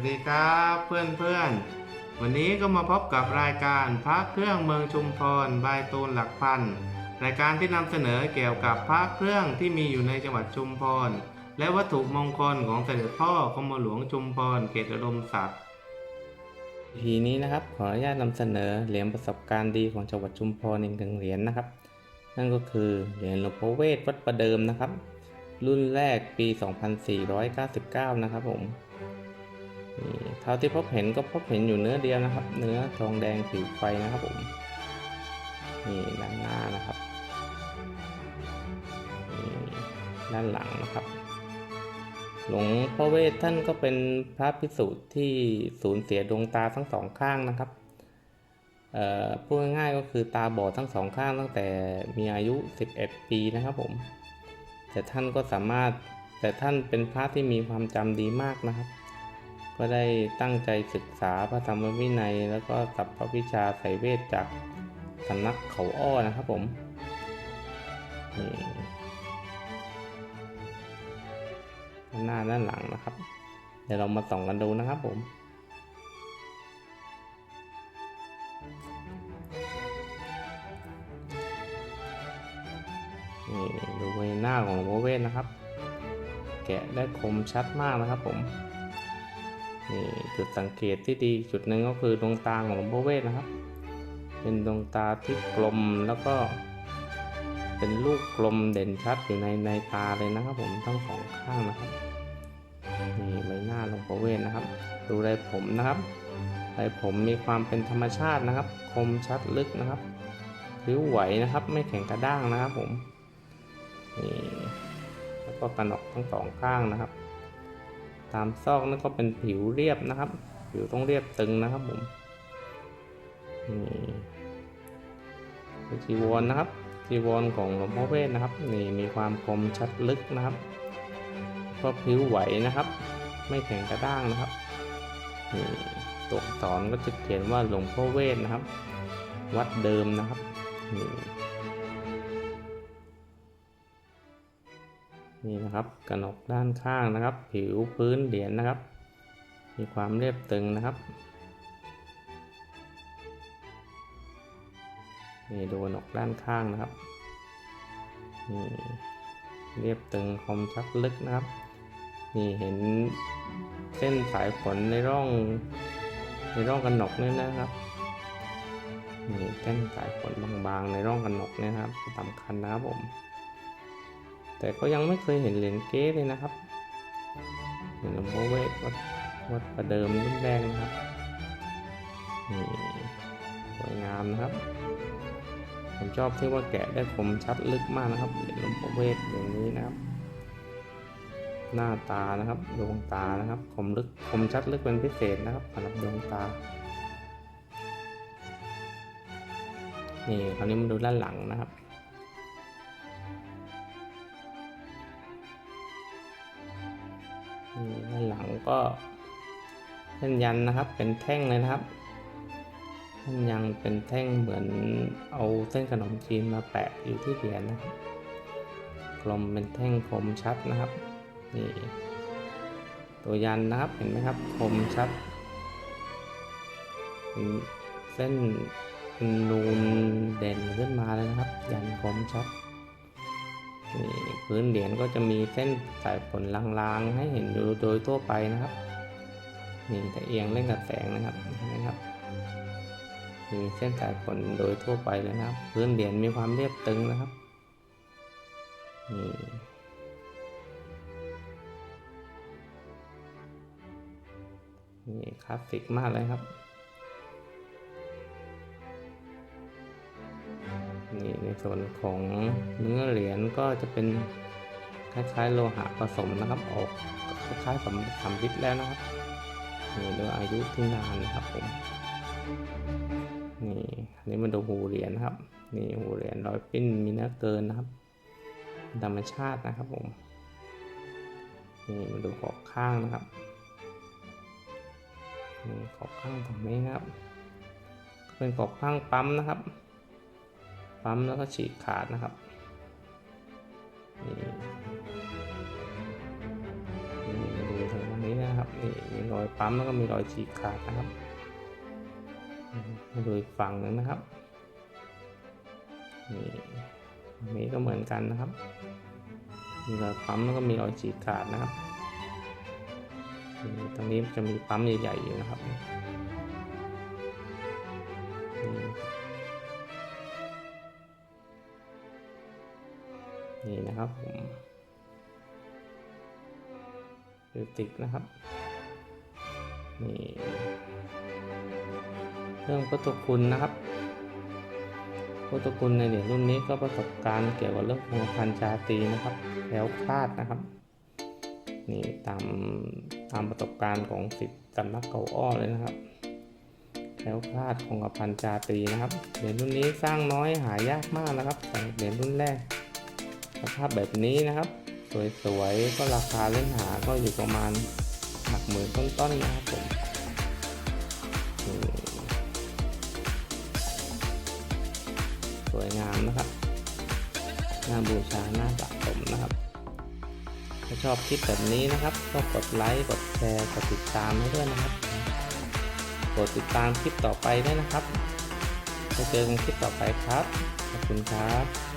วัสดีครับเพื่อนเพื่อนๆวันนี้ก็มาพบกับรายการพระเครื่องเมืองชุมพรบายตูนหลักพันรายการที่นำเสนอเกี่ยวกับพระเครื่องที่มีอยู่ในจังหวัดชุมพร และวัตถุมงคลของเสด็จพ่อกรมหลวงชุมพรเขตอุดมศักดิ์ทีนี้นะครับขออนุญาตนำเสนอเหรียญประสบการณ์ดีของจังหวัดชุมพรอีกหนึ่งเหรียญนะครับ นั่นก็คือเหรียญหลวงพ่อเวทวัดประเดิมนะครับ รุ่นแรกปี 2499 นะครับผม นี่เท่าที่พบเห็นก็พบเห็นอยู่เนื้อเดียวนะครับ เนื้อทองแดงผิวไฟนะครับผมนี่ด้านหน้านะครับนี่ด้านหลังนะครับ หลวงพ่อเวทท่านก็เป็นพระพิสุที่สูญเสียดวงตาทั้งสองข้างนะครับพูดง่ายๆก็คือตาบอดทั้งสองข้างตั้งแต่มีอายุ 11 ปีนะครับผม แต่ท่านก็สามารถแต่ท่านเป็นพระที่มีความจำดีมากนะครับ ก็ได้ตั้งใจศึกษาพระธรรมวินัย แล้วก็สัพพวิชาไสเวทจากสำนักเขาอ้อนะครับผมนี่ด้าหน้าด้านหลังนะครับ เดี๋ยวเรามาส่องกันดูนะครับผมนี่ดูใบหน้าของหลวงพ่อเวทนะครับ แกะได้คมชัดมากนะครับผม นี่จุดสังเกตที่ดีจุดหนึ่งก็คือดวงตาของหลวงพ่อเวทนะครับ เป็นดวงตาที่กลมแล้วก็ เป็นลูกกลมเด่นชัดอยู่ในในตาเลยนะครับ ผมทั้งสองข้างนะครับนี่ใบหน้าหลวงพ่อเวทนะครับ ดูไรผมนะครับไรผมมีความเป็นธรรมชาตินะครับ คมชัดลึกนะครับริ้วไหวนะครับ ไม่แข็งกระด้างนะครับผมนี่แล้วก็กระหนกทั้งสองข้างนะครับ ตามซอกนั่นก็เป็นผิวเรียบนะครับ ผิวต้องเรียบตึงนะครับผมนี่จีวรนะครับจีวรของหลวงพ่อเวทนะครับนี่มีความคมชัดลึกนะครับก็ผิวไหวนะครับ ไม่แข็งกระด้างนะครับนี่ตัวอักษรก็จะเขียนว่าหลวงพ่อเวทนะครับ วัดเดิมนะครับนี่ นี่นะครับกระหนกด้านข้างนะครับ ผิวพื้นเหรียญนะครับ มีความเรียบตึงนะครับนี่ดูกระหนกด้านข้างนะครับนี่เรียบตึงคมชัดลึกนะครับ นี่เห็นเส้นสายขนในร่อง ในร่องกระหนกเนี่ยนะครับนี่เส้นสายขนบางๆในร่องกระหนกเนี่ยนะครับสำคัญนะครับผม แต่ก็ยังไม่เคยเห็นเหรียญเก๊เลยนะครับเหรียญหลวงพ่อเวทวัดวัดประเดิมรุ่นแรกนะครับนี่สวยงามนะครับ ผมชอบที่ว่าแกะได้คมชัดลึกมากนะครับเหรียญหลวงพ่อเวทอย่างนี้นะครับ หน้าตานะครับดวงตานะครับคมลึกคมชัดลึกเป็นพิเศษนะครับสำหรับดวงตานี่คราวนี้มาดูด้านหลังนะครับานหลังก็เส้นยันนะครับ เป็นแท่งเลยนะครับเส้นยันเป็นแท่งเหมือนเอาเส้นขนมจีนมาแปะอยู่ที่เหรียญนะครับ กลมเป็นแท่งคมชัดนะครับนี่ตัวยันนะครับเห็นไหมครับคมชัดเส้นนนูนเด่นขึ้นมาเลยนะครับ ยันคมชัด นี่พื้นเหรียญก็จะมีเส้นสายฝนลางๆ ให้เห็นอยู่โดยทั่วไปนะครับนี่แต่เอียงเล่นกับแสงนะครับเห็นไหมครับมีเส้นสายฝนโดยทั่วไปเลยนะครับ พื้นเหรียญมีความเรียบตึงนะครับนี่นี่คลาสสิกมากเลยครับ ส่วนของเนื้อเหรียญก็จะเป็นคล้ายๆโลหะผสมนะครับ ออกคล้ายๆสำสำริดแล้วนะครับนี่ด้วยอายุที่นานนะครับผมนี่อันนี้มาดูหูเหรียญนะครับนี่หูเหรียญร้อยปิ้นมีเนื้อเกินนะครับ ธรรมชาตินะครับผมนี่มาดูขอบข้างนะครับนี่ขอบข้างตรงนี้นะครับ เป็นขอบข้างปั๊มนะครับ ปั๊มแล้วก็ฉีกขาดนะครับนี่นี่มาดูทางนี้นะครับนี่มีรอยปั๊มแล้วก็มีรอยฉีกขาดนะครับมาดูอีกฝั่งหนึ่งนะครับนี่นนี้ก็เหมือนกันนะครับ มีรอยปั๊มแล้วก็มีรอยฉีกขาดนะครับนี่ตรงนี้จะมีปั๊มใหญ่ๆอยู่นะครับนี่ นี่นะครับผมคือติกนะครับ นี่ เรื่องพุทธคุณนะครับพุทธคุณในเหรียญรุ่นนี้ก็ประสบการณ์เกี่ยวกับเรื่องของพันชาตรีนะครับแถวคลาดนะครับนี่ตามตามประสบการณ์ของสิทธิ์สำนักเก่าอ้อเลยนะครับแถวคลาดของกับพันชาตรีนะครับ เหรียญรุ่นนี้สร้างน้อยหายากมากนะครับเหรียญรุ่นแรก ภาพแบบนี้นะครับ สวยๆ ก็ราคาเล่นหาก็อยู่ประมาณหลักหมื่นต้นๆนะครับผมสวยงามนะครับน่าบูชาน่าสะสมนะครับ ถ้าชอบคลิปแบบนี้นะครับ ก็กดไลค์ กดแชร์ กดติดตามให้ด้วยนะครับ กดติดตามคลิปต่อไปด้วยนะครับจะเจอกันคลิปต่อไปครับ ขอบคุณครับ